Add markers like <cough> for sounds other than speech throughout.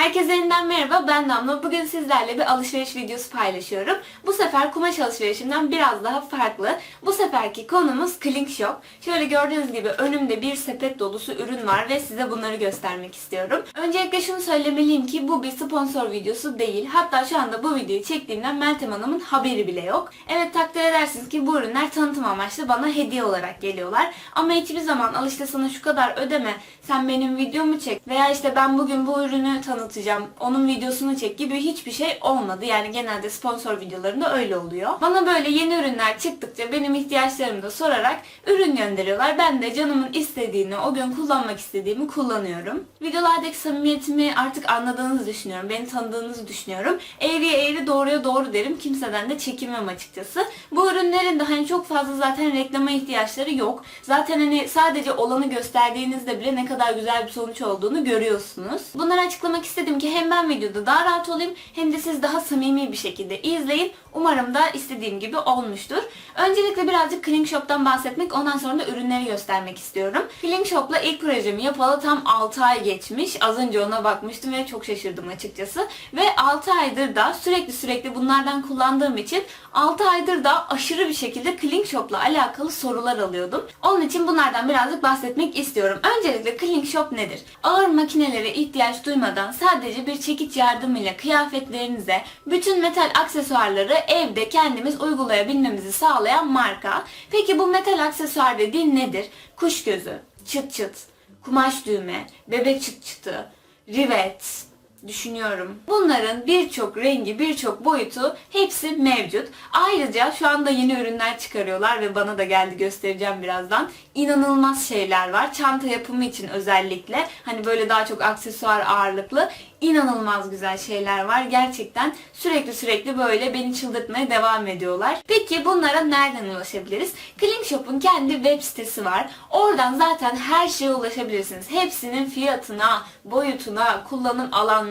Herkese yeniden merhaba ben Damla. Bugün sizlerle bir alışveriş videosu paylaşıyorum. Bu sefer kumaş alışverişimden biraz daha farklı. Bu seferki konumuz Clink Shop. Şöyle gördüğünüz gibi önümde bir sepet dolusu ürün var ve size bunları göstermek istiyorum. Öncelikle şunu söylemeliyim ki bu bir sponsor videosu değil. Hatta şu anda bu videoyu çektiğimden Meltem Hanım'ın haberi bile yok. Evet takdir edersiniz ki bu ürünler tanıtım amaçlı bana hediye olarak geliyorlar. Ama hiçbir zaman al sana şu kadar ödeme, sen benim videomu çek veya işte ben bugün bu ürünü tanıtacağım, onun videosunu çek gibi hiçbir şey olmadı. Yani genelde sponsor videolarında öyle oluyor. Bana böyle yeni ürünler çıktıkça benim ihtiyaçlarımı da sorarak ürün gönderiyorlar. Ben de canımın istediğini, o gün kullanmak istediğimi kullanıyorum. Videolardaki samimiyetimi artık anladığınızı düşünüyorum. Beni tanıdığınızı düşünüyorum. Eğriye eğri doğruya doğru derim. Kimseden de çekinmem açıkçası. Bu ürünlerin de hani çok fazla zaten reklama ihtiyaçları yok. Zaten hani sadece olanı gösterdiğinizde bile ne kadar güzel bir sonuç olduğunu görüyorsunuz. Bunları açıklamak istedim ki hem ben videoda daha rahat olayım hem de siz daha samimi bir şekilde izleyin. Umarım da istediğim gibi olmuştur. Öncelikle birazcık Clean Shop'tan bahsetmek ondan sonra da ürünleri göstermek istiyorum. Clean Shop'la ilk projemi yapalı tam 6 ay geçmiş. Az önce ona bakmıştım ve çok şaşırdım açıkçası. Ve 6 aydır da sürekli sürekli bunlardan kullandığım için 6 aydır da aşırı bir şekilde Clean Shop'la alakalı sorular alıyordum. Onun için bunlardan birazcık bahsetmek istiyorum. Öncelikle Clean Shop nedir? Ağır makinelere ihtiyaç duymadan sadece bir çekiç yardımıyla kıyafetlerinize bütün metal aksesuarları evde kendimiz uygulayabilmemizi sağlayan marka. Peki bu metal aksesuar dediğin nedir? Kuş gözü, çıt çıt, kumaş düğme, bebek çıt çıtı, rivet, düşünüyorum. Bunların birçok rengi, birçok boyutu hepsi mevcut. Ayrıca şu anda yeni ürünler çıkarıyorlar ve bana da geldi göstereceğim birazdan. İnanılmaz şeyler var. Çanta yapımı için özellikle hani böyle daha çok aksesuar ağırlıklı inanılmaz güzel şeyler var. Gerçekten sürekli sürekli böyle beni çıldırtmaya devam ediyorlar. Peki bunlara nereden ulaşabiliriz? Clean Shop'un kendi web sitesi var. Oradan zaten her şeye ulaşabilirsiniz. Hepsinin fiyatına, boyutuna, kullanım alanlarına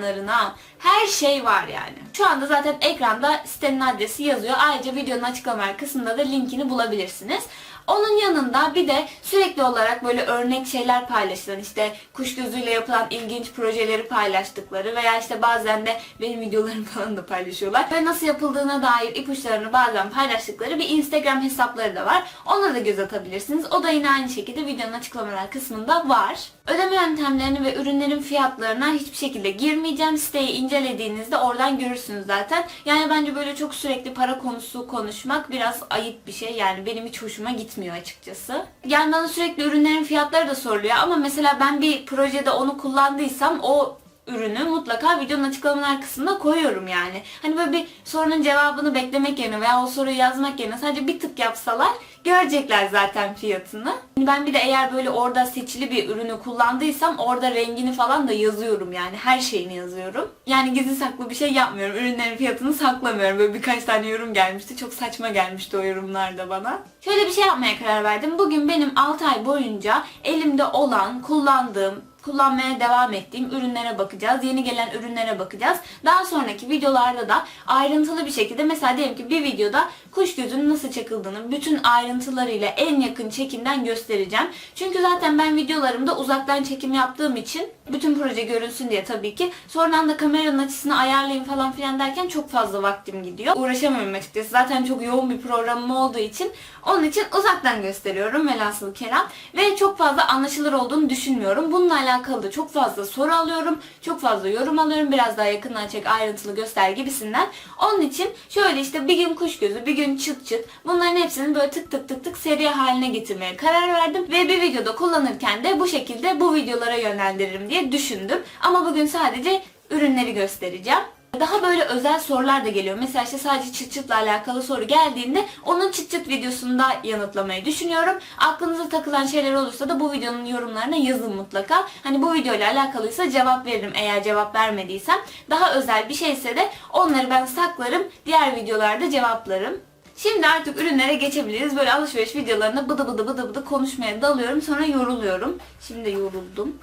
her şey var yani. Şu anda zaten ekranda sitenin adresi yazıyor. Ayrıca videonun açıklama kısmında da linkini bulabilirsiniz. Onun yanında bir de sürekli olarak böyle örnek şeyler paylaşılan işte kuş gözüyle yapılan ilginç projeleri paylaştıkları veya işte bazen de benim videolarımı <laughs> falan da paylaşıyorlar. Ve nasıl yapıldığına dair ipuçlarını bazen paylaştıkları bir Instagram hesapları da var. Ona da göz atabilirsiniz. O da yine aynı şekilde videonun açıklamalar kısmında var. Ödeme yöntemlerini ve ürünlerin fiyatlarına hiçbir şekilde girmeyeceğim. Siteyi incelediğinizde oradan görürsünüz zaten. Yani bence böyle çok sürekli para konusu konuşmak biraz ayıp bir şey. Yani benim hiç hoşuma gitmiyor açıkçası. Yani bana sürekli ürünlerin fiyatları da soruluyor ama mesela ben bir projede onu kullandıysam o ürünü mutlaka videonun açıklamalar kısmına koyuyorum yani. Hani böyle bir sorunun cevabını beklemek yerine veya o soruyu yazmak yerine sadece bir tık yapsalar görecekler zaten fiyatını. Ben bir de eğer böyle orada seçili bir ürünü kullandıysam orada rengini falan da yazıyorum yani her şeyini yazıyorum. Yani gizli saklı bir şey yapmıyorum. Ürünlerin fiyatını saklamıyorum. Böyle birkaç tane yorum gelmişti. Çok saçma gelmişti o yorumlarda bana. Şöyle bir şey yapmaya karar verdim. Bugün benim 6 ay boyunca elimde olan, kullandığım, kullanmaya devam ettiğim ürünlere bakacağız. Yeni gelen ürünlere bakacağız. Daha sonraki videolarda da ayrıntılı bir şekilde mesela diyelim ki bir videoda kuş gözünün nasıl çakıldığını bütün ayrıntılarıyla en yakın çekimden göstereceğim. Çünkü zaten ben videolarımda uzaktan çekim yaptığım için bütün proje görünsün diye tabii ki sonradan da kameranın açısını ayarlayayım falan filan derken çok fazla vaktim gidiyor. Uğraşamıyorum açıkçası. Zaten çok yoğun bir programım olduğu için onun için uzaktan gösteriyorum velhasıl kelam ve çok fazla anlaşılır olduğunu düşünmüyorum. Bununla alakalı da çok fazla soru alıyorum. Çok fazla yorum alıyorum. Biraz daha yakından çek, ayrıntılı göster gibisinden. Onun için şöyle işte bir gün kuş gözü, bir gün çıt çıt bunların hepsini böyle tık tık tık tık seri haline getirmeye karar verdim. Ve bir videoda kullanırken de bu şekilde bu videolara yönlendiririm diye düşündüm. Ama bugün sadece ürünleri göstereceğim. Daha böyle özel sorular da geliyor. Mesela işte sadece çıt çıtla alakalı soru geldiğinde onun çıt çıt videosunda yanıtlamayı düşünüyorum. Aklınıza takılan şeyler olursa da bu videonun yorumlarına yazın mutlaka. Hani bu videoyla alakalıysa cevap veririm eğer cevap vermediysem. Daha özel bir şeyse de onları ben saklarım. Diğer videolarda cevaplarım. Şimdi artık ürünlere geçebiliriz. Böyle alışveriş videolarında bıdı bıdı bıdı bıdı konuşmaya dalıyorum. Sonra yoruluyorum. Şimdi yoruldum.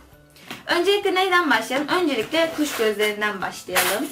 Öncelikle neyden başlayalım? Öncelikle kuş gözlerinden başlayalım.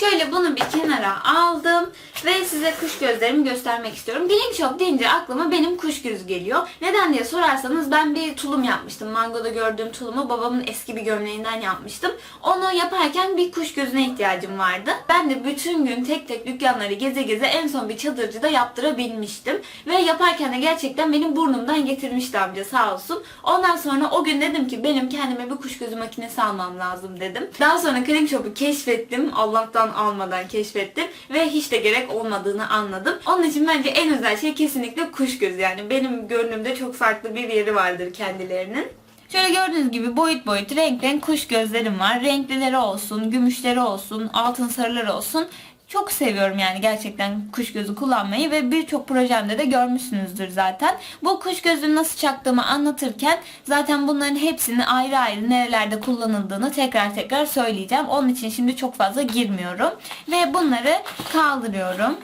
Şöyle bunu bir kenara aldım ve size kuş gözlerimi göstermek istiyorum. Blink Shop deyince aklıma benim kuş gözü geliyor. Neden diye sorarsanız ben bir tulum yapmıştım. Mango'da gördüğüm tulumu babamın eski bir gömleğinden yapmıştım. Onu yaparken bir kuş gözüne ihtiyacım vardı. Ben de bütün gün tek tek dükkanları geze geze en son bir çadırcıda yaptırabilmiştim. Ve yaparken de gerçekten benim burnumdan getirmişti amca sağ olsun. Ondan sonra o gün dedim ki benim kendime bir kuş gözü makinesi almam lazım dedim. Daha sonra Klink Shop'u keşfettim. Allah'tan almadan keşfettim. Ve hiç de gerek olmadığını anladım. Onun için bence en özel şey kesinlikle kuş gözü. Yani benim gönlümde çok farklı bir yeri vardır kendilerinin. Şöyle gördüğünüz gibi boyut boyut renk renk kuş gözlerim var. Renklileri olsun, gümüşleri olsun, altın sarıları olsun. Çok seviyorum yani gerçekten kuş gözü kullanmayı ve birçok projemde de görmüşsünüzdür zaten. Bu kuş gözünü nasıl çaktığımı anlatırken zaten bunların hepsini ayrı ayrı nerelerde kullanıldığını tekrar tekrar söyleyeceğim. Onun için şimdi çok fazla girmiyorum. Ve bunları kaldırıyorum.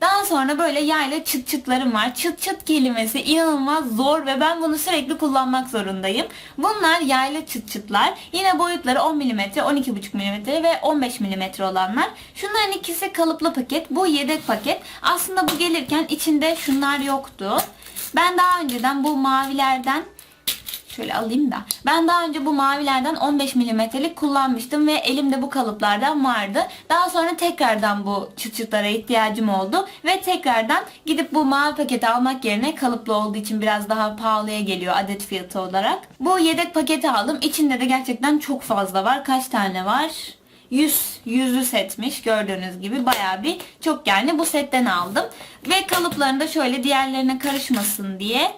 Daha sonra böyle yayla çıt çıtlarım var. Çıt çıt kelimesi inanılmaz zor ve ben bunu sürekli kullanmak zorundayım. Bunlar yayla çıt çıtlar. Yine boyutları 10 mm, 12,5 mm ve 15 mm olanlar. Şunların ikisi kalıplı paket. Bu yedek paket. Aslında bu gelirken içinde şunlar yoktu. Ben daha önceden bu mavilerden Şöyle alayım da. Ben daha önce bu mavilerden 15 milimetrelik kullanmıştım ve elimde bu kalıplardan vardı. Daha sonra tekrardan bu çıt çıtlara ihtiyacım oldu ve tekrardan gidip bu mavi paketi almak yerine kalıplı olduğu için biraz daha pahalıya geliyor adet fiyatı olarak. Bu yedek paketi aldım. İçinde de gerçekten çok fazla var. Kaç tane var? 100 yüzlü setmiş gördüğünüz gibi baya bir çok yani bu setten aldım ve kalıplarını da şöyle diğerlerine karışmasın diye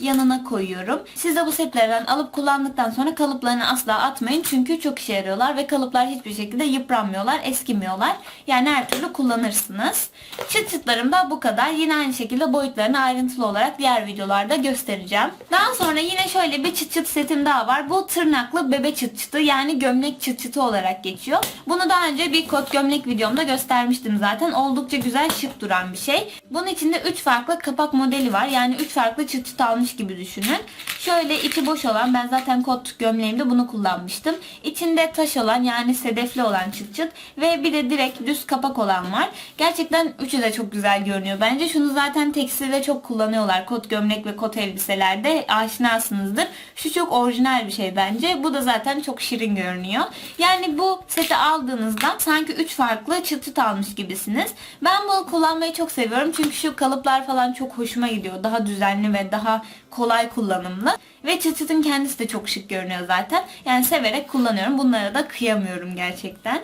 yanına koyuyorum. Siz de bu setlerden alıp kullandıktan sonra kalıplarını asla atmayın. Çünkü çok işe yarıyorlar ve kalıplar hiçbir şekilde yıpranmıyorlar, eskimiyorlar. Yani her türlü kullanırsınız. Çıt çıtlarım da bu kadar. Yine aynı şekilde boyutlarını ayrıntılı olarak diğer videolarda göstereceğim. Daha sonra yine şöyle bir çıt çıt setim daha var. Bu tırnaklı bebe çıt çıtı yani gömlek çıt çıtı olarak geçiyor. Bunu daha önce bir kot gömlek videomda göstermiştim zaten. Oldukça güzel şık duran bir şey. Bunun içinde 3 farklı kapak modeli var. Yani 3 farklı çıt çıt almış gibi düşünün. Şöyle içi boş olan ben zaten kot gömleğimde bunu kullanmıştım. İçinde taş olan yani sedefli olan çıt çıt ve bir de direkt düz kapak olan var. Gerçekten üçü de çok güzel görünüyor. Bence şunu zaten tekstilde çok kullanıyorlar. Kot gömlek ve kot elbiselerde aşinasınızdır. Şu çok orijinal bir şey bence. Bu da zaten çok şirin görünüyor. Yani bu seti aldığınızda sanki 3 farklı çıt çıt almış gibisiniz. Ben bunu kullanmayı çok seviyorum. Çünkü şu kalıplar falan çok hoşuma gidiyor. Daha düzenli ve daha kolay kullanımlı. Ve çıt çıtın kendisi de çok şık görünüyor zaten. Yani severek kullanıyorum. Bunlara da kıyamıyorum gerçekten.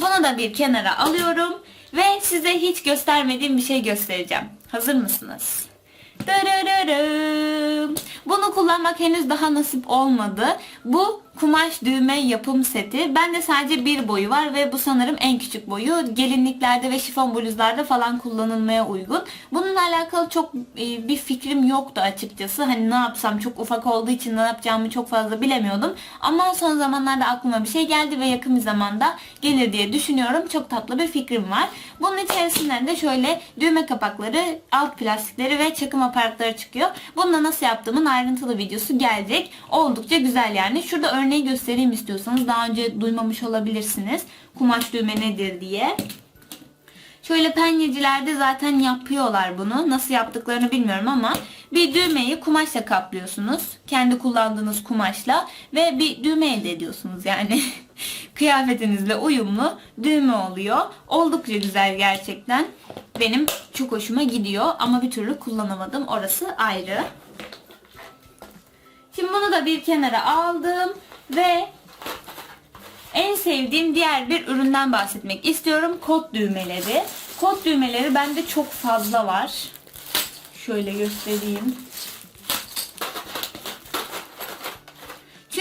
Bunu da bir kenara alıyorum. Ve size hiç göstermediğim bir şey göstereceğim. Hazır mısınız? Bunu kullanmak henüz daha nasip olmadı. Bu kumaş düğme yapım seti. Bende sadece bir boyu var ve bu sanırım en küçük boyu. Gelinliklerde ve şifon bluzlarda falan kullanılmaya uygun. Bununla alakalı çok e, bir fikrim yoktu açıkçası. Hani ne yapsam çok ufak olduğu için ne yapacağımı çok fazla bilemiyordum. Ama son zamanlarda aklıma bir şey geldi ve yakın bir zamanda gelir diye düşünüyorum. Çok tatlı bir fikrim var. Bunun içerisinden de şöyle düğme kapakları, alt plastikleri ve çakım aparatları çıkıyor. Bununla nasıl yaptığımın ayrıntılı videosu gelecek. Oldukça güzel yani. Şurada örneği göstereyim istiyorsanız. Daha önce duymamış olabilirsiniz. Kumaş düğme nedir diye. Şöyle penyecilerde zaten yapıyorlar bunu. Nasıl yaptıklarını bilmiyorum ama bir düğmeyi kumaşla kaplıyorsunuz. Kendi kullandığınız kumaşla ve bir düğme elde ediyorsunuz yani. <laughs> Kıyafetinizle uyumlu düğme oluyor. Oldukça güzel gerçekten. Benim çok hoşuma gidiyor ama bir türlü kullanamadım. Orası ayrı. Şimdi bunu da bir kenara aldım ve en sevdiğim diğer bir üründen bahsetmek istiyorum. Kot düğmeleri. Kot düğmeleri bende çok fazla var. Şöyle göstereyim.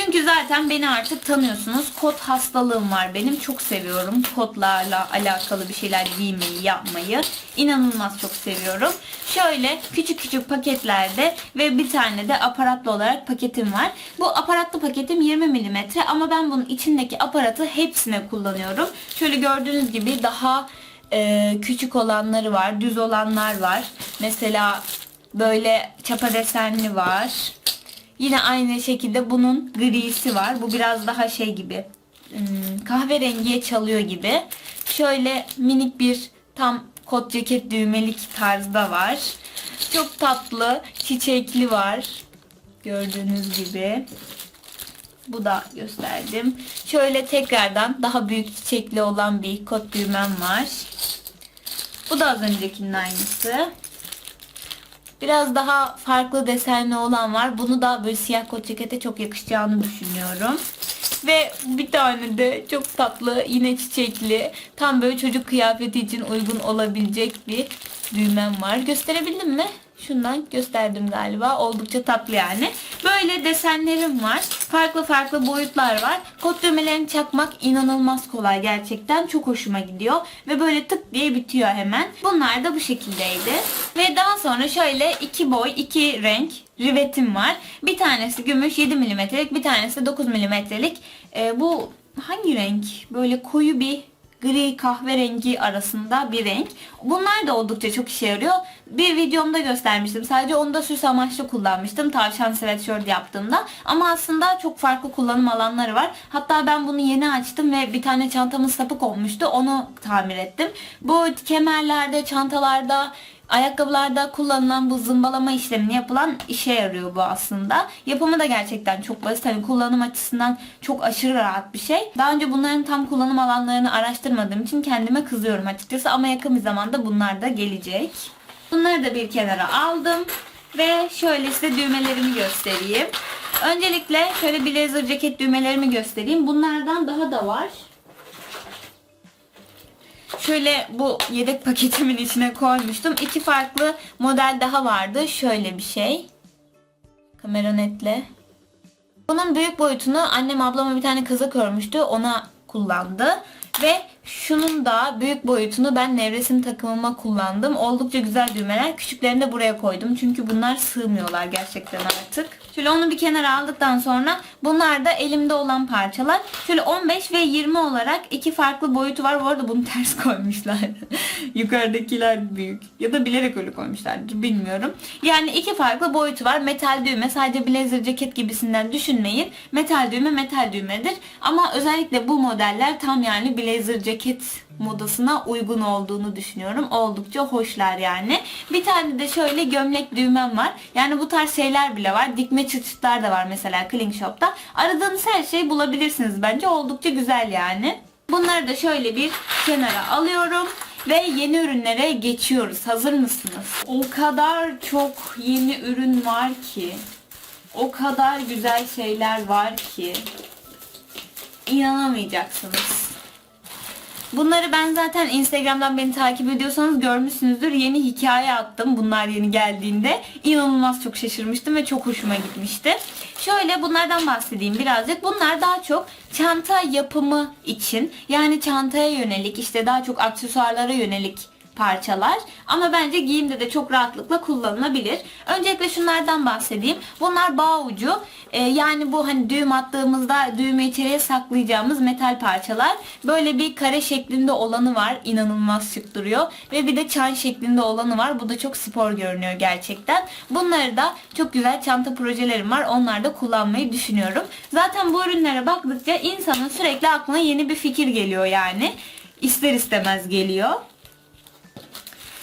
Çünkü zaten beni artık tanıyorsunuz. Kot hastalığım var benim. Çok seviyorum kotlarla alakalı bir şeyler giymeyi, yapmayı. İnanılmaz çok seviyorum. Şöyle küçük küçük paketlerde ve bir tane de aparatlı olarak paketim var. Bu aparatlı paketim 20 mm ama ben bunun içindeki aparatı hepsine kullanıyorum. Şöyle gördüğünüz gibi daha e, küçük olanları var, düz olanlar var. Mesela böyle çapa desenli var. Yine aynı şekilde bunun grisi var. Bu biraz daha şey gibi. ım, kahverengiye çalıyor gibi. Şöyle minik bir tam kot ceket düğmelik tarzda var. Çok tatlı, çiçekli var. Gördüğünüz gibi. Bu da gösterdim. Şöyle tekrardan daha büyük çiçekli olan bir kot düğmem var. Bu da az öncekinin aynısı. Biraz daha farklı desenli olan var. Bunu da böyle siyah kot cekete çok yakışacağını düşünüyorum. Ve bir tane de çok tatlı yine çiçekli tam böyle çocuk kıyafeti için uygun olabilecek bir düğmem var. Gösterebildim mi? Şundan gösterdim galiba. Oldukça tatlı yani. Böyle desenlerim var. Farklı farklı boyutlar var. Kot düğmelerini çakmak inanılmaz kolay gerçekten. Çok hoşuma gidiyor. Ve böyle tık diye bitiyor hemen. Bunlar da bu şekildeydi. Ve daha sonra şöyle iki boy, iki renk rivetim var. Bir tanesi gümüş 7 milimetrelik, bir tanesi 9 milimetrelik. Ee, bu hangi renk? Böyle koyu bir gri kahverengi arasında bir renk. Bunlar da oldukça çok işe yarıyor. Bir videomda göstermiştim. Sadece onu da süs amaçlı kullanmıştım. Tavşan sweatshirt yaptığımda. Ama aslında çok farklı kullanım alanları var. Hatta ben bunu yeni açtım ve bir tane çantamın sapık olmuştu. Onu tamir ettim. Bu kemerlerde, çantalarda, Ayakkabılarda kullanılan bu zımbalama işlemini yapılan işe yarıyor bu aslında. Yapımı da gerçekten çok basit. Hani kullanım açısından çok aşırı rahat bir şey. Daha önce bunların tam kullanım alanlarını araştırmadığım için kendime kızıyorum açıkçası. Ama yakın bir zamanda bunlar da gelecek. Bunları da bir kenara aldım. Ve şöyle size düğmelerimi göstereyim. Öncelikle şöyle blazer ceket düğmelerimi göstereyim. Bunlardan daha da var. Şöyle bu yedek paketimin içine koymuştum. İki farklı model daha vardı. Şöyle bir şey. Kamera netle. Bunun büyük boyutunu annem ablama bir tane kazak örmüştü. Ona kullandı. Ve şunun da büyük boyutunu ben nevresim takımıma kullandım. Oldukça güzel düğmeler. Küçüklerini de buraya koydum. Çünkü bunlar sığmıyorlar gerçekten artık. Şöyle onu bir kenara aldıktan sonra bunlar da elimde olan parçalar. Şöyle 15 ve 20 olarak iki farklı boyutu var. Bu arada bunu <laughs> ters koymuşlar. Yukarıdakiler büyük. Ya da bilerek öyle koymuşlardır bilmiyorum. Yani iki farklı boyutu var. Metal düğme sadece blazer ceket gibisinden düşünmeyin. Metal düğme metal düğmedir. Ama özellikle bu modeller tam yani blazer ceket modasına uygun olduğunu düşünüyorum. Oldukça hoşlar yani. Bir tane de şöyle gömlek düğmem var. Yani bu tarz şeyler bile var. Dikme çıt çıtlar da var mesela Kling Shop'ta. Aradığınız her şeyi bulabilirsiniz bence. Oldukça güzel yani. Bunları da şöyle bir kenara alıyorum. Ve yeni ürünlere geçiyoruz. Hazır mısınız? O kadar çok yeni ürün var ki. O kadar güzel şeyler var ki. İnanamayacaksınız. Bunları ben zaten Instagram'dan beni takip ediyorsanız görmüşsünüzdür. Yeni hikaye attım bunlar yeni geldiğinde. İnanılmaz çok şaşırmıştım ve çok hoşuma gitmişti. Şöyle bunlardan bahsedeyim birazcık. Bunlar daha çok çanta yapımı için yani çantaya yönelik işte daha çok aksesuarlara yönelik parçalar. Ama bence giyimde de çok rahatlıkla kullanılabilir. Öncelikle şunlardan bahsedeyim. Bunlar bağ ucu. Ee, yani bu hani düğüm attığımızda düğümü içeriye saklayacağımız metal parçalar. Böyle bir kare şeklinde olanı var. İnanılmaz şık duruyor. Ve bir de çan şeklinde olanı var. Bu da çok spor görünüyor gerçekten. Bunları da çok güzel çanta projelerim var. Onları da kullanmayı düşünüyorum. Zaten bu ürünlere baktıkça insanın sürekli aklına yeni bir fikir geliyor yani. İster istemez geliyor.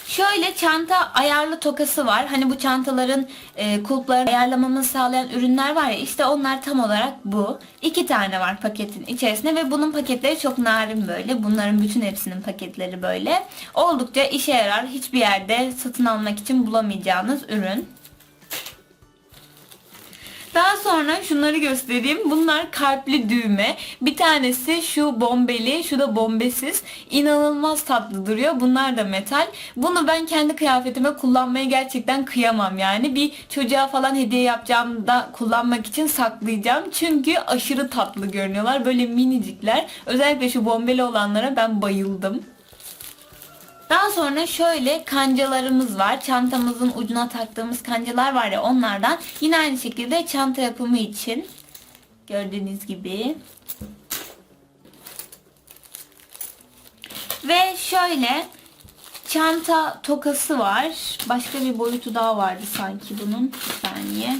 Şöyle çanta ayarlı tokası var. Hani bu çantaların e, kulplarını ayarlamamızı sağlayan ürünler var ya işte onlar tam olarak bu. İki tane var paketin içerisinde ve bunun paketleri çok narin böyle. Bunların bütün hepsinin paketleri böyle. Oldukça işe yarar. Hiçbir yerde satın almak için bulamayacağınız ürün. Daha sonra şunları göstereyim. Bunlar kalpli düğme. Bir tanesi şu bombeli, şu da bombesiz. İnanılmaz tatlı duruyor. Bunlar da metal. Bunu ben kendi kıyafetime kullanmayı gerçekten kıyamam yani. Bir çocuğa falan hediye yapacağımda kullanmak için saklayacağım. Çünkü aşırı tatlı görünüyorlar. Böyle minicikler. Özellikle şu bombeli olanlara ben bayıldım. Daha sonra şöyle kancalarımız var. Çantamızın ucuna taktığımız kancalar var ya onlardan. Yine aynı şekilde çanta yapımı için. Gördüğünüz gibi. Ve şöyle çanta tokası var. Başka bir boyutu daha vardı sanki bunun. Bir saniye.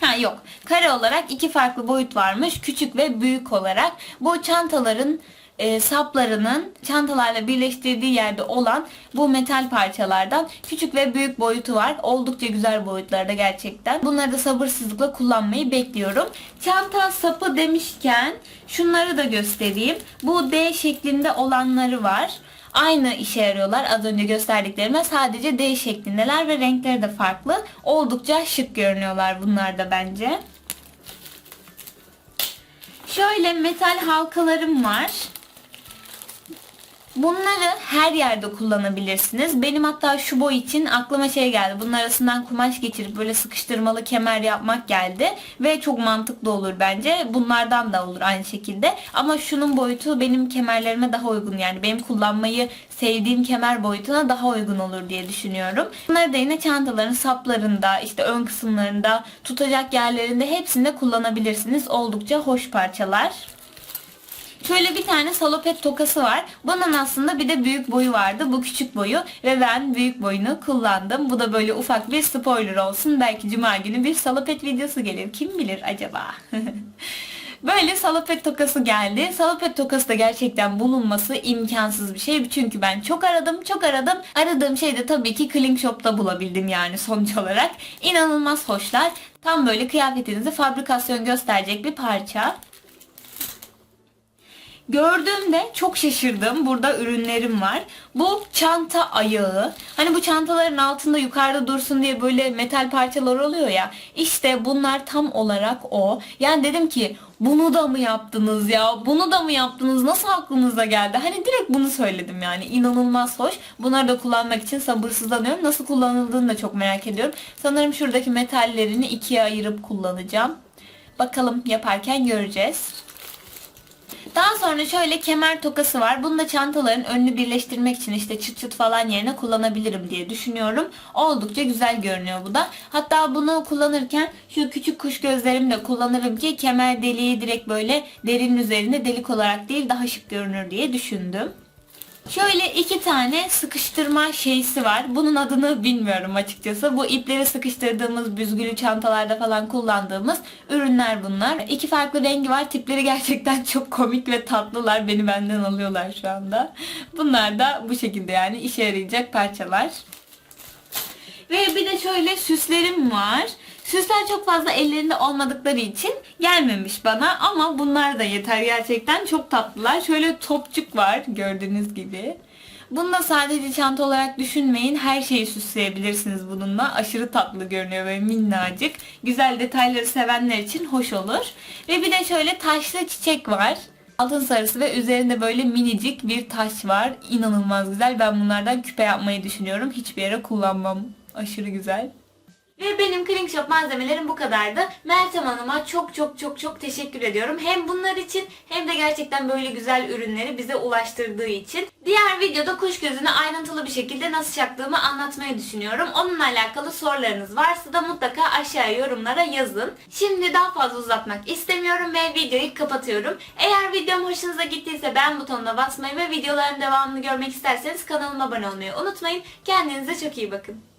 Ha, yok. Kare olarak iki farklı boyut varmış. Küçük ve büyük olarak. Bu çantaların e, saplarının çantalarla birleştirdiği yerde olan bu metal parçalardan küçük ve büyük boyutu var. Oldukça güzel boyutlarda gerçekten. Bunları da sabırsızlıkla kullanmayı bekliyorum. Çanta sapı demişken şunları da göstereyim. Bu D şeklinde olanları var. Aynı işe yarıyorlar az önce gösterdiklerime sadece D şeklindeler ve renkleri de farklı. Oldukça şık görünüyorlar bunlar da bence. Şöyle metal halkalarım var. Bunları her yerde kullanabilirsiniz. Benim hatta şu boy için aklıma şey geldi. Bunun arasından kumaş geçirip böyle sıkıştırmalı kemer yapmak geldi. Ve çok mantıklı olur bence. Bunlardan da olur aynı şekilde. Ama şunun boyutu benim kemerlerime daha uygun. Yani benim kullanmayı sevdiğim kemer boyutuna daha uygun olur diye düşünüyorum. Bunları da yine çantaların saplarında, işte ön kısımlarında, tutacak yerlerinde hepsinde kullanabilirsiniz. Oldukça hoş parçalar. Şöyle bir tane salopet tokası var. Bunun aslında bir de büyük boyu vardı. Bu küçük boyu ve ben büyük boyunu kullandım. Bu da böyle ufak bir spoiler olsun. Belki cuma günü bir salopet videosu gelir. Kim bilir acaba? <laughs> Böyle salopet tokası geldi. Salopet tokası da gerçekten bulunması imkansız bir şey. Çünkü ben çok aradım, çok aradım. Aradığım şey de tabii ki Kling Shop'ta bulabildim yani sonuç olarak. İnanılmaz hoşlar. Tam böyle kıyafetinizi fabrikasyon gösterecek bir parça. Gördüğümde çok şaşırdım. Burada ürünlerim var. Bu çanta ayağı. Hani bu çantaların altında yukarıda dursun diye böyle metal parçalar oluyor ya. İşte bunlar tam olarak o. Yani dedim ki bunu da mı yaptınız ya? Bunu da mı yaptınız? Nasıl aklınıza geldi? Hani direkt bunu söyledim yani. İnanılmaz hoş. Bunları da kullanmak için sabırsızlanıyorum. Nasıl kullanıldığını da çok merak ediyorum. Sanırım şuradaki metallerini ikiye ayırıp kullanacağım. Bakalım yaparken göreceğiz. Daha sonra şöyle kemer tokası var. Bunu da çantaların önünü birleştirmek için işte çıt çıt falan yerine kullanabilirim diye düşünüyorum. Oldukça güzel görünüyor bu da. Hatta bunu kullanırken şu küçük kuş gözlerimi de kullanırım ki kemer deliği direkt böyle derinin üzerinde delik olarak değil daha şık görünür diye düşündüm. Şöyle iki tane sıkıştırma şeysi var. Bunun adını bilmiyorum açıkçası. Bu ipleri sıkıştırdığımız büzgülü çantalarda falan kullandığımız ürünler bunlar. İki farklı rengi var. Tipleri gerçekten çok komik ve tatlılar. Beni benden alıyorlar şu anda. Bunlar da bu şekilde yani işe yarayacak parçalar. Ve bir de şöyle süslerim var. Süsler çok fazla ellerinde olmadıkları için gelmemiş bana ama bunlar da yeter gerçekten çok tatlılar. Şöyle topçuk var gördüğünüz gibi. Bunu da sadece çanta olarak düşünmeyin. Her şeyi süsleyebilirsiniz bununla. Aşırı tatlı görünüyor ve minnacık. Güzel detayları sevenler için hoş olur. Ve bir de şöyle taşlı çiçek var. Altın sarısı ve üzerinde böyle minicik bir taş var. İnanılmaz güzel. Ben bunlardan küpe yapmayı düşünüyorum. Hiçbir yere kullanmam. Aşırı güzel. Ve benim Kling Shop malzemelerim bu kadardı. Meltem Hanım'a çok çok çok çok teşekkür ediyorum. Hem bunlar için hem de gerçekten böyle güzel ürünleri bize ulaştırdığı için. Diğer videoda kuş gözünü ayrıntılı bir şekilde nasıl çaktığımı anlatmayı düşünüyorum. Onunla alakalı sorularınız varsa da mutlaka aşağıya yorumlara yazın. Şimdi daha fazla uzatmak istemiyorum ve videoyu kapatıyorum. Eğer videom hoşunuza gittiyse beğen butonuna basmayı ve videoların devamını görmek isterseniz kanalıma abone olmayı unutmayın. Kendinize çok iyi bakın.